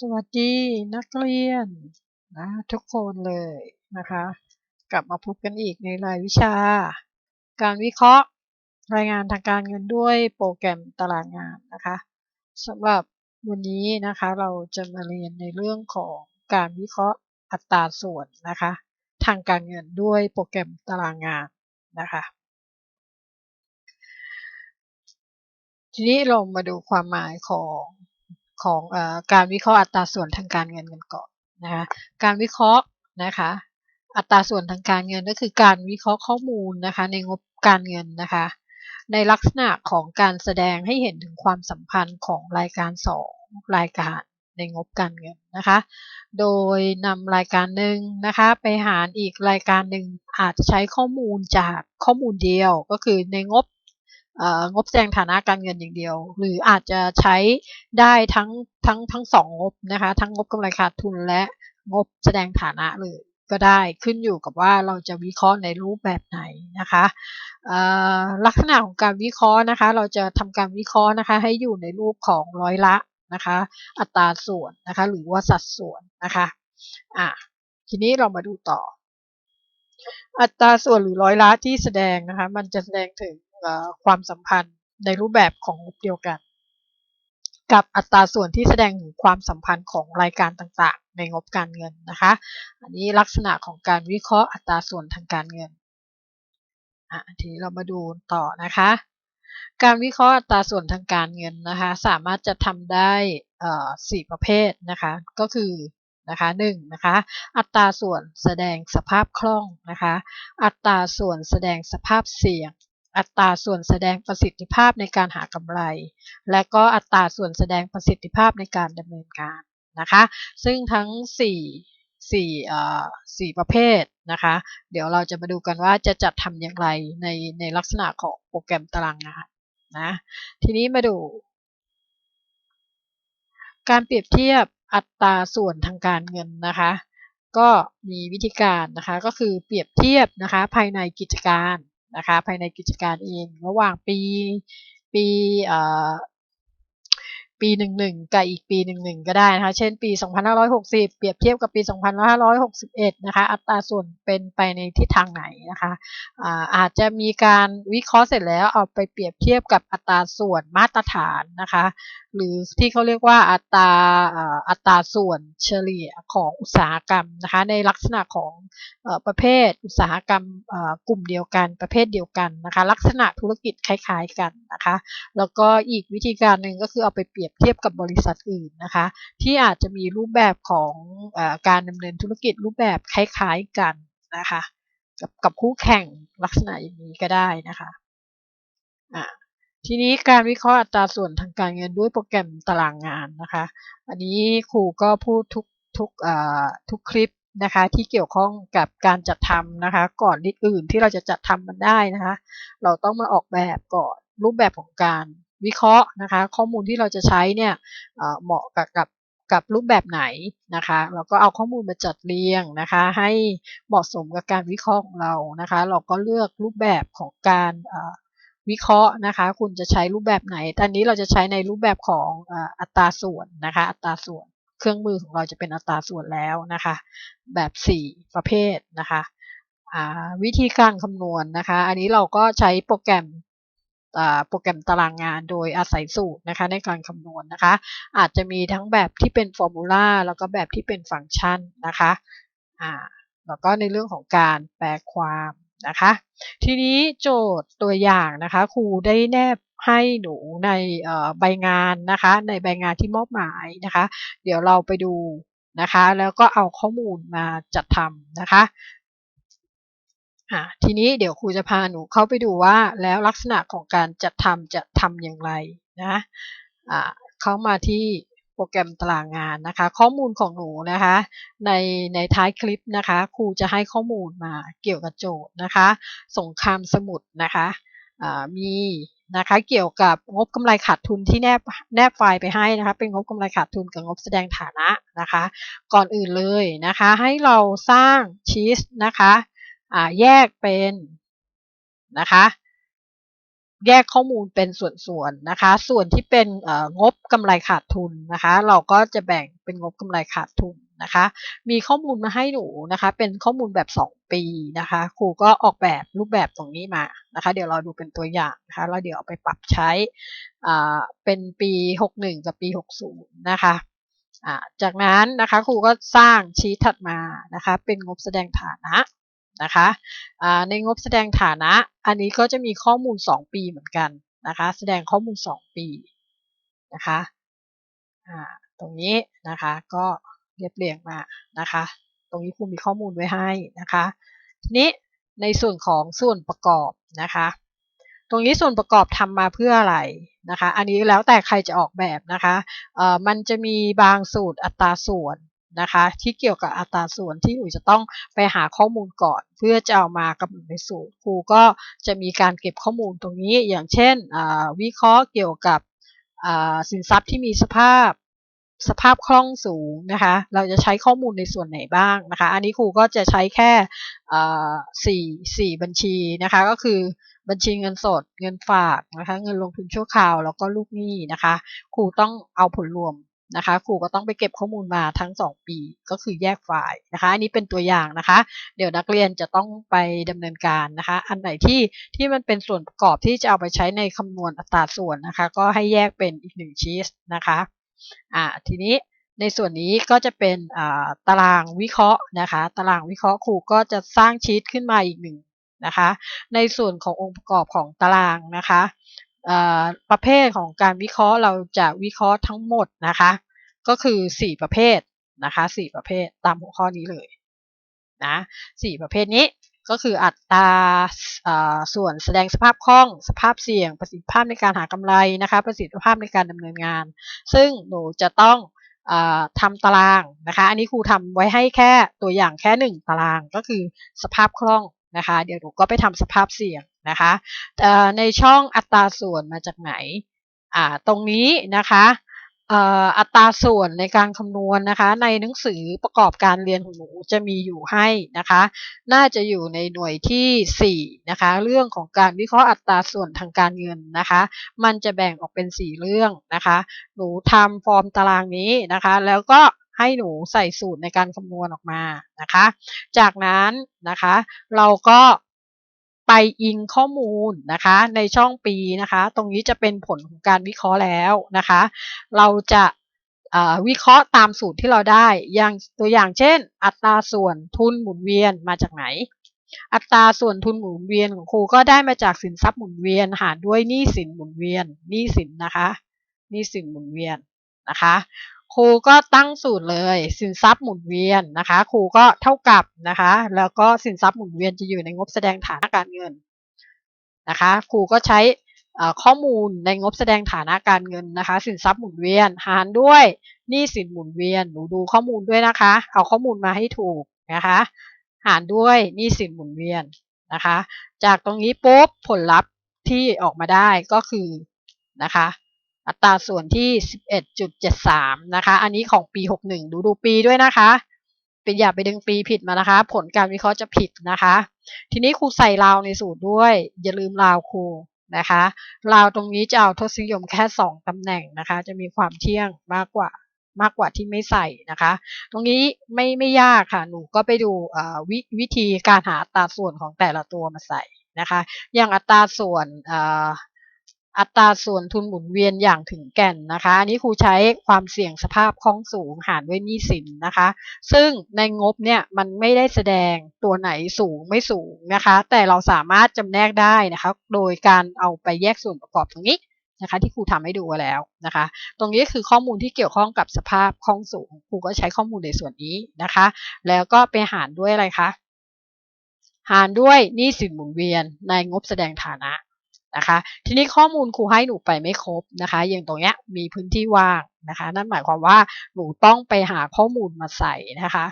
สวัสดีนักเรียนนะทุกคนเลยนะคะ กลับมาพบกันอีกในรายวิชา การวิเคราะห์ รายงานทางการเงินด้วยโปรแกรมตารางงานนะคะสำหรับวันนี้นะคะเราจะมาเรียนในเรื่องของการวิเคราะห์อัตราส่วนนะคะ ทางการเงินด้วยโปรแกรมตารางงานนะคะทีนี้เรามาดูความหมายของ ของอการวิเคราะห์อัตราส่วนทางการเงินกันก่อนนะคะการวิเคราะห์นะคะอัตราส่วนทางการเงินก็คือการวิเคราะห์ข้อมูลนะคะในงบการเงินนะคะในลักษณะของการแสดงให้เห็นถึงความสัมพันธ์ของรายการ 2 รายการในงบการเงินนะคะ โดยนำรายการหนึ่งนะคะไปหารอีกรายการหนึ่งอาจจะใช้ข้อมูลจากข้อมูลเดียวก็คือในงบ งบแสดงฐานะการเงินอย่างเดียว หรืออาจจะใช้ได้ทั้งทั้งทั้งสองงบนะคะทั้งงบกำไรขาดทุนและงบแสดงฐานะเลยก็ได้ขึ้นอยู่กับว่าเราจะวิเคราะห์ในรูปแบบไหนนะคะลักษณะของการวิเคราะห์นะคะ เราจะทำการวิเคราะห์นะคะ ให้อยู่ในรูปของร้อยละนะคะ อัตราส่วนนะคะ หรือว่าสัดส่วนนะคะอะทีนี้เรามาดูต่อ อัตราส่วนหรือร้อยละที่แสดงนะคะ มันจะแสดงถึง ความสัมพันธ์ในรูปแบบของงบเดียวกัน กับอัตราส่วนที่แสดงถึงความสัมพันธ์ของรายการต่างๆ ในงบการเงินนะคะ อันนี้ลักษณะของการวิเคราะห์อัตราส่วนทางการเงินอะทีนี้เรามาดูต่อนะคะ การวิเคราะห์อัตราส่วนทางการเงินนะคะ สามารถจะทำได้สี่ประเภทนะคะ ก็คือนะคะหนึ่งนะคะ อัตราส่วนแสดงสภาพคล่องนะคะ อัตราส่วนแสดงสภาพเสี่ยง อัตราส่วนแสดงประสิทธิภาพในการหากำไร และก็อัตราส่วนแสดงประสิทธิภาพในการดำเนินการนะคะ ซึ่งทั้ง 4 4 4ประเภทนะคะ เดี๋ยวเราจะมาดูกันว่าจะจัดทำอย่างไรในในลักษณะของโปรแกรมตารางงานนะ ทีนี้มาดู การเปรียบเทียบอัตราส่วนทางการเงินนะคะ ก็มีวิธีการนะคะก็คือเปรียบเทียบนะคะภายในกิจการ นะคะภายในกิจการเอง ระหว่างปีปีปีหนึ่งหนึ่งกับอีกปีหนึ่งหนึ่งก็ได้นะคะ เช่นปี 2560 เปรียบเทียบกับปี 2561 นะคะ อัตราส่วนเป็นไปในทิศทางไหนนะคะอาอาจจะมีการวิเคราะห์เสร็จแล้วเอาไปเปรียบเทียบกับอัตราส่วนมาตรฐานนะคะ หรือที่เขาเรียกว่าอัตราอัตราส่วนเฉลี่ยของอุตสาหกรรมนะคะในลักษณะของประเภทอุตสาหกรรมกลุ่มเดียวกัน ประเภทเดียวกันนะคะลักษณะธุรกิจคล้ายๆกันนะคะแล้วก็อีกวิธีการหนึ่งก็คือเอาไปเปรียบเทียบกับบริษัทอื่นนะคะที่อาจจะมีรูปแบบของอการดำเนินธุรกิจรูปแบบคล้ายๆกันนะคะกับกับคู่แข่งลักษณะอย่างนี้ก็ได้นะคะอะ ทีนี้การวิเคราะห์อัตราส่วนทางการเงินด้วยโปรแกรมตารางงานนะคะ อันนี้ครูก็พูดทุกทุกทุกคลิปนะคะที่เกี่ยวข้องกับการจัดทำนะคะ ก่อนอื่นที่เราจะจัดทำมันได้นะคะ เราต้องมาออกแบบก่อนรูปแบบของการวิเคราะห์นะคะ ข้อมูลที่เราจะใช้เนี่ยเหมาะกับกับกับรูปแบบไหนนะคะเราก็เอาข้อมูลมาจัดเรียงนะคะ ให้เหมาะสมกับการวิเคราะห์ของเรานะคะ เราก็เลือกรูปแบบของการ วิเคราะห์นะคะ คุณจะใช้รูปแบบไหนตอนนี้เราจะใช้ในรูปแบบของอัตราส่วนนะคะ อัตราส่วน เครื่องมือของเราจะเป็นอัตราส่วนแล้วนะคะ แบบ 4 ประเภทนะคะวิธีการคำนวณนะคะ อันนี้เราก็ใช้โปรแกรมโปรแกรมตารางงานโดยอาศัยสูตรนะคะในการคำนวณนนะคะ อาจจะมีทั้งแบบที่เป็นฟอร์มูลาแล้วก็แบบที่เป็นฟังก์ชันนะคะแล้วก็ในเรื่องของการแปลความ นะคะ ทีนี้โจทย์ตัวอย่างนะคะครูได้แนบให้หนูในใบงานนะคะ ในใบงานที่มอบหมายนะคะ เดี๋ยวเราไปดูนะคะ แล้วก็เอาข้อมูลมาจัดทำนะคะอ่าทีนี้เดี๋ยวครูจะพาหนูเข้าไปดูว่าแล้วลักษณะของการจัดทำจะทำอย่างไรนะอ่าเข้ามาที่ โปรแกรมตารางงานนะคะ ข้อมูลของหนูนะคะ ในในท้ายคลิปนะคะครูจะให้ข้อมูลมาเกี่ยวกับโจทย์นะคะ สงครามสมุดนะคะมีนะคะเกี่ยวกับงบกำไรขาดทุนที่แนบแนบไฟล์ไปให้นะคะ เป็นงบกำไรขาดทุนกับงบแสดงฐานะนะคะ ก่อนอื่นเลยนะคะ ให้เราสร้างชีสนะคะแยกเป็นนะคะ แยกข้อมูลเป็นส่วนๆนะคะ ส่วนที่เป็นงบกำไรขาดทุนนะคะ เราก็จะแบ่งเป็นงบกำไรขาดทุนนะคะ มีข้อมูลมาให้หนูนะคะ เป็นข้อมูลแบบ 2 ปีนะคะ ครูก็ออกแบบรูปแบบตรงนี้มานะคะ เดี๋ยวเราดูเป็นตัวอย่างนะคะแล้วเดี๋ยวเอาไปปรับใช้เป็นปี 61 กับปี 60 นะคะจากนั้นนะคะครูก็สร้างชีตถัดมานะคะ เป็นงบแสดงฐานะ นะคะในงบแสดงฐานะ อันนี้ก็จะมีข้อมูล 2 ปีเหมือนกันนะคะ แสดงข้อมูล 2 ปีนะคะตรงนี้นะคะก็เรียบเรียงมานะคะ ตรงนี้ครูมีข้อมูลไว้ให้นะคะ ทีนี้ในส่วนของส่วนประกอบนะคะ ตรงนี้ส่วนประกอบทำมาเพื่ออะไรนะคะ อันนี้แล้วแต่ใครจะออกแบบนะคะ มันจะมีบางสูตรอัตราส่วน นะคะ ที่เกี่ยวกับอัตราส่วนที่หนูจะต้องไปหาข้อมูลก่อน เพื่อจะเอามากำหนดในสูตรครูก็จะมีการเก็บข้อมูลตรงนี้ อย่างเช่นวิเคราะห์เกี่ยวกับสินทรัพย์ที่มีสภาพสภาพคล่องสูงนะคะ เราจะใช้ข้อมูลในส่วนไหนบ้างนะคะ อันนี้ครูก็จะใช้แค่สี่สี่บัญชีนะคะ ก็คือบัญชีเงินสด เงินฝากนะคะ เงินลงทุนชั่วคราว แล้วก็ลูกหนี้นะคะ ครูต้องเอาผลรวม นะคะครูก็ต้องไปเก็บข้อมูลมาทั้ง 2 ปีก็คือแยกไฟล์นะคะอันนี้เป็นตัวอย่างนะคะ เดี๋ยวนักเรียนจะต้องไปดำเนินการนะคะ อันไหนที่ที่มันเป็นส่วนประกอบที่จะเอาไปใช้ในคำนวณอัตราส่วนนะคะ ก็ให้แยกเป็นอีกหนึ่งชีสนะคะอ่าทีนี้ในส่วนนี้ก็จะเป็นตารางวิเคราะห์นะคะ ตารางวิเคราะห์ครูก็จะสร้างชีตขึ้นมาอีกหนึ่งนะคะ ในส่วนขององค์ประกอบของตารางนะคะ ประเภทของการวิเคราะห์เราจะวิเคราะห์ทั้งหมดนะคะ ก็คือ 4 ประเภทนะคะ4ประเภทตามหัวข้อนี้เลยนะสประเภทนี้ก็คืออัตราส่วนแสดงสภาพคล่องสภาพเสี่ยง ประสิทธิภาพในการหากำไรนะคะประสิทธิภาพในการดำเนินงาน ซึ่งหนูจะต้องอทำตารางนะคะอันนี้ครูทำไว้ให้แค่ตัวอย่างแค่ 1 ตารางก็คือสภาพคล่องนะคะเดี๋ยวหนูก็ไปทำสภาพเสี่ยง นะคะในช่องอัตราส่วนมาจากไหนตรงนี้นะคะอัตราส่วนในการคำนวณนะคะ ในหนังสือประกอบการเรียนของหนูจะมีอยู่ให้นะคะ น่าจะอยู่ในหน่วยที่4นะคะ เรื่องของการวิเคราะห์อัตราส่วนทางการเงินนะคะ มันจะแบ่งออกเป็น 4 เรื่องนะคะ หนูทำฟอร์มตารางนี้นะคะ แล้วก็ให้หนูใส่สูตรในการคำนวณออกมานะคะ จากนั้นนะคะ เราก็ ไปอิงข้อมูลนะคะในช่องปีนะคะ ตรงนี้จะเป็นผลของการวิเคราะห์แล้วนะคะ เราจะวิเคราะห์ตามสูตรที่เราได้ อย่างตัวอย่างเช่น อัตราส่วนทุนหมุนเวียนมาจากไหน อัตราส่วนทุนหมุนเวียนของครูก็ได้มาจากสินทรัพย์หมุนเวียนหารด้วยหนี้สินหมุนเวียนหนี้สินนะคะหนี้สินหมุนเวียนนะคะ ครูก็ตั้งสูตรเลย สินทรัพย์หมุนเวียนนะคะ ครูก็เท่ากับนะคะ แล้วก็สินทรัพย์หมุนเวียนจะอยู่ในงบแสดงฐานะการเงินนะคะ ครูก็ใช้ข้อมูลในงบแสดงฐานะการเงินนะคะ สินทรัพย์หมุนเวียนหารด้วยหนี้สินหมุนเวียนหนูดูข้อมูลด้วยนะคะ เอาข้อมูลมาให้ถูกนะคะ หารด้วยหนี้สินหมุนเวียนนะคะ จากตรงนี้ปุ๊บผลลัพธ์ที่ออกมาได้ก็คือนะคะ อัตราส่วนที่ 11.73 นะคะ อันนี้ของปี 61 ดูดูปีด้วยนะคะเป็นอย่าไปดึงปีผิดมานะคะ ผลการวิเคราะห์จะผิดนะคะ ทีนี้ครูใส่ราวในสูตรด้วย อย่าลืมราวครูนะคะราวตรงนี้จะเอาทศนิยมแค่ 2 ตำแหน่งนะคะ จะมีความเที่ยงมากกว่ามากกว่าที่ไม่ใส่นะคะ ตรงนี้ไม่ไม่ยากค่ะ หนูก็ไปดูววิธีการหาอัตราส่วนของแต่ละตัวมาใส่นะคะ อย่างอัตราส่วน อัตราส่วนทุนหมุนเวียนอย่างถึงแก่นนะคะอันนี้ครูใช้ความเสี่ยงสภาพคล่องสูงหารด้วยหนี้สินนะคะ ซึ่งในงบเนี่ยมันไม่ได้แสดงตัวไหนสูงไม่สูงนะคะ แต่เราสามารถจำแนกได้นะคะโดยการเอาไปแยกส่วนประกอบตรงนี้นะคะที่ครูทำให้ดูแล้วนะคะ ตรงนี้คือข้อมูลที่เกี่ยวข้องกับสภาพคล่องสูงครูก็ใช้ข้อมูลในส่วนนี้นะคะ แล้วก็ไปหารด้วยอะไรคะหารด้วยหนี้สินหมุนเวียนในงบแสดงฐานะ นะคะ ทีนี้ข้อมูลครูให้หนูไปไม่ครบนะคะ อย่างตรงเนี้ยมีพื้นที่ว่างนะคะ นั่นหมายความว่าหนูต้องไปหาข้อมูลมาใส่นะคะ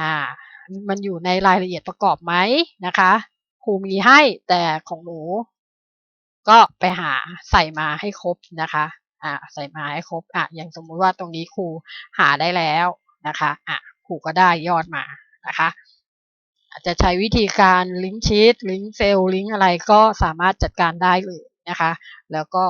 อ่า มันอยู่ในรายละเอียดประกอบไหมนะคะครูมีให้แต่ของหนู ก็ไปหาใส่มาให้ครบนะคะ อ่า ใส่มาให้ครบ อะอย่างสมมุติว่าตรงนี้ครูหาได้แล้วนะคะ อะครูก็ได้ยอดมานะคะ อาจจะใช้วิธีการลิงก์ชีตลิงก์เซลล์ลิงก์อะไรก็สามารถจัดการได้เลยนะคะ แล้วก็